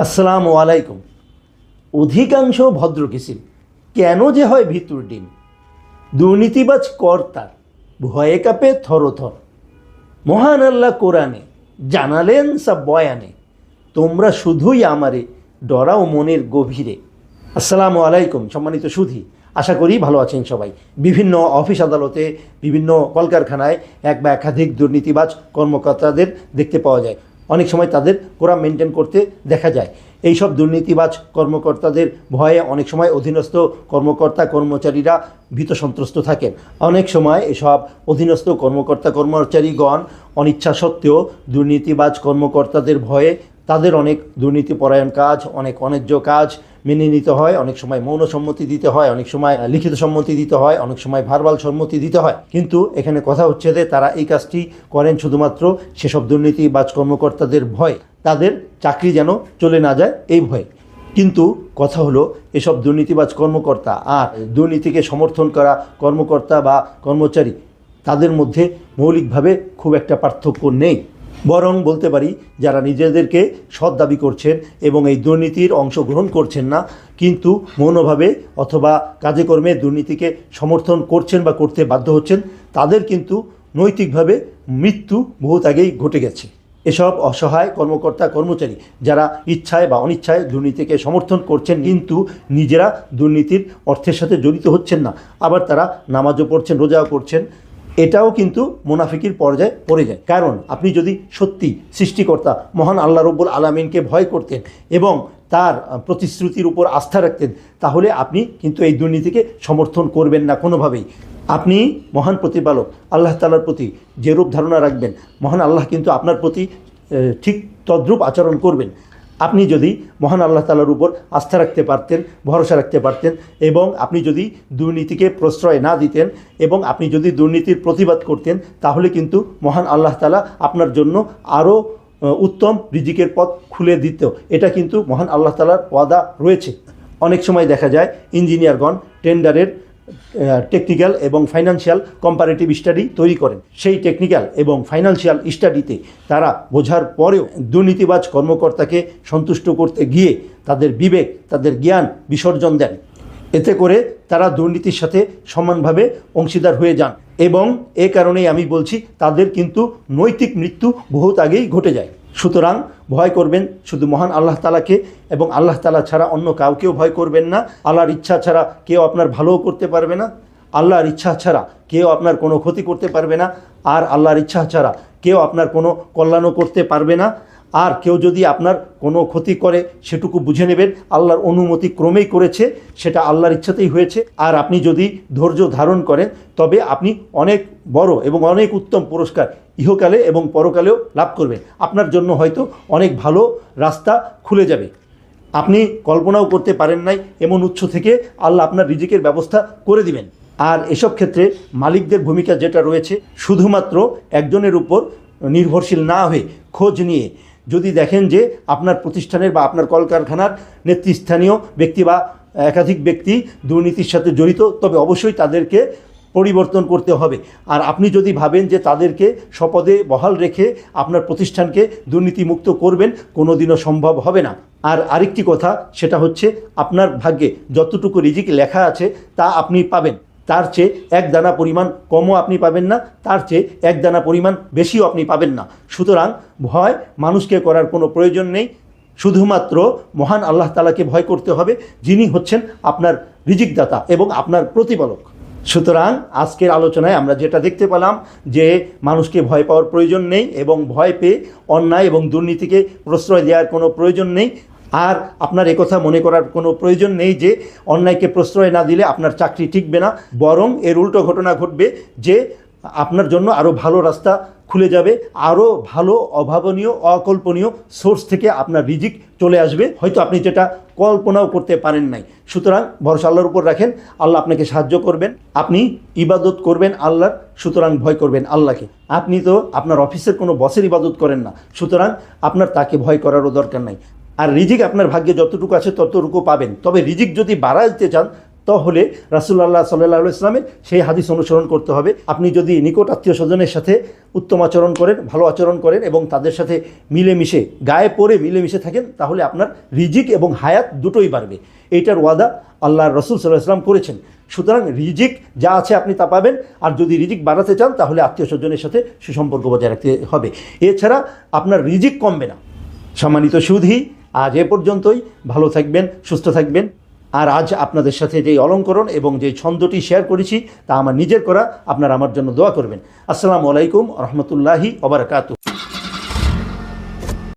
আসসালামু আলাইকুম। অধিকাংশ ভদ্র কিসিম, কেন যে হয় ভিতর ডিম? দুর্নীতিবাজ কর্তার ভয়ে কাপে থরথর। মহান আল্লাহ কোরআনে জানালেন সব বয়ানে, তোমরা শুধুই আমারে ডরাও মনের গভীরে। আসসালামু আলাইকুম, সম্মানিত সুধী, আশা করি ভালো আছেন সবাই। বিভিন্ন অফিস আদালতে, বিভিন্ন কলকারখানায় এক বা একাধিক দুর্নীতিবাজ কর্মকর্তাদের দেখতে পাওয়া যায়। অনেক সময় তাদের কোরাম মেনটেন করতে দেখা যায়। এইসব দুর্নীতিবাজ কর্মকর্তাদের ভয়ে অনেক সময় অধীনস্থ কর্মকর্তা কর্মচারীরা ভীত সন্ত্রস্ত থাকেন। অনেক সময় এসব অধীনস্থ কর্মকর্তা কর্মচারীগণ অনিচ্ছা সত্ত্বেও দুর্নীতিবাজ কর্মকর্তাদের ভয়ে তাদের অনেক দুর্নীতিপরায়ণ কাজ, অনেক অন্যায্য কাজ মেনে নিতে হয়, অনেক সময় মৌন সম্মতি দিতে হয়, অনেক সময় লিখিত সম্মতি দিতে হয়, অনেক সময় ভার্বাল সম্মতি দিতে হয়। কিন্তু এখানে কথা হচ্ছে যে তারা এই কাজটি করেন শুধুমাত্র সেসব দুর্নীতিবাজ কর্মকর্তাদের ভয়। তাদের চাকরি যেন চলে না যায় এই ভয়ে। কিন্তু কথা হলো, এসব দুর্নীতিবাজ কর্মকর্তা আর দুর্নীতিকে সমর্থন করা কর্মকর্তা বা কর্মচারী, তাদের মধ্যে মৌলিকভাবে খুব একটা পার্থক্য নেই। বরং বলতে পারি, যারা নিজেদেরকে সৎ দাবি করছেন এবং এই দুর্নীতির অংশগ্রহণ করছেন না, কিন্তু মৌনভাবে অথবা কাজে কর্মে দুর্নীতিকে সমর্থন করছেন বা করতে বাধ্য হচ্ছেন, তাদের কিন্তু নৈতিকভাবে মৃত্যু বহুত আগেই ঘটে গেছে। এসব অসহায় কর্মকর্তা, কর্মচারী যারা ইচ্ছায় বা অনিচ্ছায় দুর্নীতিকে সমর্থন করছেন, কিন্তু নিজেরা দুর্নীতির অর্থের সাথে জড়িত হচ্ছেন না। আবার তারা নামাজও পড়ছেন, রোজাও করছেন। এটাও কিন্তু মুনাফিকির পর্যায়ে পড়ে যায়। কারণ আপনি যদি সত্যি সৃষ্টিকর্তা, মহান আল্লাহ রব্বুল আলমিনকে ভয় করতেন এবং তার প্রতিশ্রুতির উপর আস্থা রাখতেন, তাহলে আপনি কিন্তু এই দুর্নীতিকে সমর্থন করবেন না কোনোভাবেই। আপনি মহান প্রতিপালক, আল্লাহ তালার প্রতি যে রূপ ধারণা রাখবেন, মহান আল্লাহ কিন্তু আপনার প্রতি ঠিক তদ্রূপ আচরণ করবেন। আপনি যদি মহান আল্লাহ তালার উপর আস্থা রাখতে পারতেন, ভরসা রাখতে পারতেন এবং আপনি যদি দুর্নীতিকে প্রশ্রয় না দিতেন এবং আপনি যদি দুর্নীতির প্রতিবাদ করতেন, তাহলে কিন্তু মহান আল্লাহ তালা আপনার জন্য আরও উত্তম রিজিকের পথ খুলে দিত। এটা কিন্তু মহান আল্লাহ তালার ওয়াদা রয়েছে। অনেক সময় দেখা যায়, ইঞ্জিনিয়ারগণ টেন্ডারের টেকনিক্যাল এবং ফাইন্যান্সিয়াল কম্পারেটিভ স্টাডি তৈরি করেন। সেই টেকনিক্যাল এবং ফাইন্যান্সিয়াল স্টাডিতে তারা বোঝার পরেও দুর্নীতিবাজ কর্মকর্তাকে সন্তুষ্ট করতে গিয়ে তাদের বিবেক, তাদের জ্ঞান বিসর্জন দেন। এতে করে তারা দুর্নীতির সাথে সমানভাবে অংশীদার হয়ে যান এবং এ কারণেই আমি বলছি, তাদের কিন্তু নৈতিক মৃত্যু বহুত আগেই ঘটে যায়। সুতরাং ভয় করবেন শুধু মহান আল্লাহ তালাকে এবং আল্লাহ তালা ছাড়া অন্য কাউকেও ভয় করবেন না। আল্লাহর ইচ্ছা ছাড়া কেউ আপনার ভালোও করতে পারবে না। আল্লাহর ইচ্ছা ছাড়া কেউ আপনার কোনো ক্ষতি করতে পারবে না। আর আল্লাহর ইচ্ছা ছাড়া কেউ আপনার কোনো কল্যাণও করতে পারবে না। আর কেউ যদি আপনার কোনো ক্ষতি করে সেটুকু বুঝে নেবেন, আল্লাহর অনুমতি ক্রমেই করেছে, সেটা আল্লাহর ইচ্ছাতেই হয়েছে। আর আপনি যদি ধৈর্য ধারণ করেন, তবে আপনি অনেক বড় এবং অনেক উত্তম পুরস্কার ইহকালে এবং পরকালেও লাভ করবেন। আপনার জন্য হয়তো অনেক ভালো রাস্তা খুলে যাবে। আপনি কল্পনাও করতে পারেন নাই এমন উৎস থেকে আল্লাহ আপনার রিজিকের ব্যবস্থা করে দিবেন। আর এসব ক্ষেত্রে মালিকদের ভূমিকা যেটা রয়েছে, শুধুমাত্র একজনের উপর নির্ভরশীল না হয়ে খোঁজ নিয়ে যদি দেখেন যে আপনার প্রতিষ্ঠানের বা আপনার কলকারখানার নেতৃস্থানীয় ব্যক্তি বা একাধিক ব্যক্তি দুর্নীতির সাথে জড়িত, তবে অবশ্যই তাদেরকে পরিবর্তন করতে হবে। আর আপনি যদি ভাবেন যে তাদেরকে স্বপদে বহাল রেখে আপনার প্রতিষ্ঠানকে দুর্নীতিমুক্ত করবেন কোনো দিনও সম্ভব হবে না। আর আরেকটি কথা, সেটা হচ্ছে আপনার ভাগ্যে যতটুকু রিজিক লেখা আছে, তা আপনি পাবেন। তার চেয়ে এক দানা পরিমাণ কমও আপনি পাবেন না, তার চেয়ে এক দানা পরিমাণ বেশিও আপনি পাবেন না। সুতরাং ভয় মানুষকে করার কোনো প্রয়োজন নেই। শুধুমাত্র মহান আল্লাহ তালাকে ভয় করতে হবে, যিনি হচ্ছেন আপনার রিজিকদাতা এবং আপনার প্রতিপালক। সুতরাং আজকের আলোচনায় আমরা যেটা দেখতে পেলাম যে মানুষকে ভয় পাওয়ার প্রয়োজন নেই এবং ভয় পেয়ে অন্যায় এবং দুর্নীতিকে প্রশ্রয় দেওয়ার কোনো প্রয়োজন নেই। আর আপনার একথা মনে করার কোনো প্রয়োজন নেই যে অন্যায়কে প্রশ্রয় না দিলে আপনার চাকরি টিকবে না, বরং এর উল্টো ঘটনা ঘটবে যে আপনার জন্য আরও ভালো রাস্তা খুলে যাবে আরও ভালো অভাবনীয়, অকল্পনীয় সোর্স থেকে আপনার রিজিক চলে আসবে। হয়তো আপনি যেটা কল্পনাও করতে পারেন নাই। সুতরাং ভরসা আল্লাহর উপর রাখেন, আল্লাহ আপনাকে সাহায্য করবেন, আপনি ইবাদত করবেন আল্লাহর, সুতরাং ভয় করবেন আল্লাহকে। আপনি তো আপনার অফিসের কোনো বসের ইবাদত করেন না, সুতরাং আপনার তাকে ভয় করারও দরকার নাই। আর রিজিক আপনার ভাগ্যে যতটুকু আছে ততটুকু পাবেন। তবে রিজিক যদি বাড়াইতে চান, তাহলে রাসুল্লাহ সাল্লাহ ইসলামের সেই হাদিস অনুসরণ করতে হবে। আপনি যদি নিকট আত্মীয় স্বজনের সাথে উত্তম আচরণ করেন, ভালো আচরণ করেন এবং তাদের সাথে মিলেমিশে, গায়ে পরে মিলেমিশে থাকেন, তাহলে আপনার রিজিক এবং হায়াত দুটোই বাড়বে। এইটার ওয়াদা আল্লাহ রসুল সাল্লাহ ইসলাম করেছেন। সুতরাং রিজিক যা আছে আপনি তা পাবেন, আর যদি রিজিক বাড়াতে চান, তাহলে আত্মীয় স্বজনের সাথে সুসম্পর্ক বজায় রাখতে হবে। এছাড়া আপনার রিজিক কমবে না। সম্মানিত সুধী, আজ এ পর্যন্তই। ভালো থাকবেন, সুস্থ থাকবেন। আর আজ আপনাদের সাথে যেই অলঙ্করণ এবং যে ছন্দটি শেয়ার করেছি, তা আমার নিজের করা, আপনারা আমার জন্য দোয়া করবেন। আসসালামু আলাইকুম, রহমতুল্লাহি ওবরাকাতু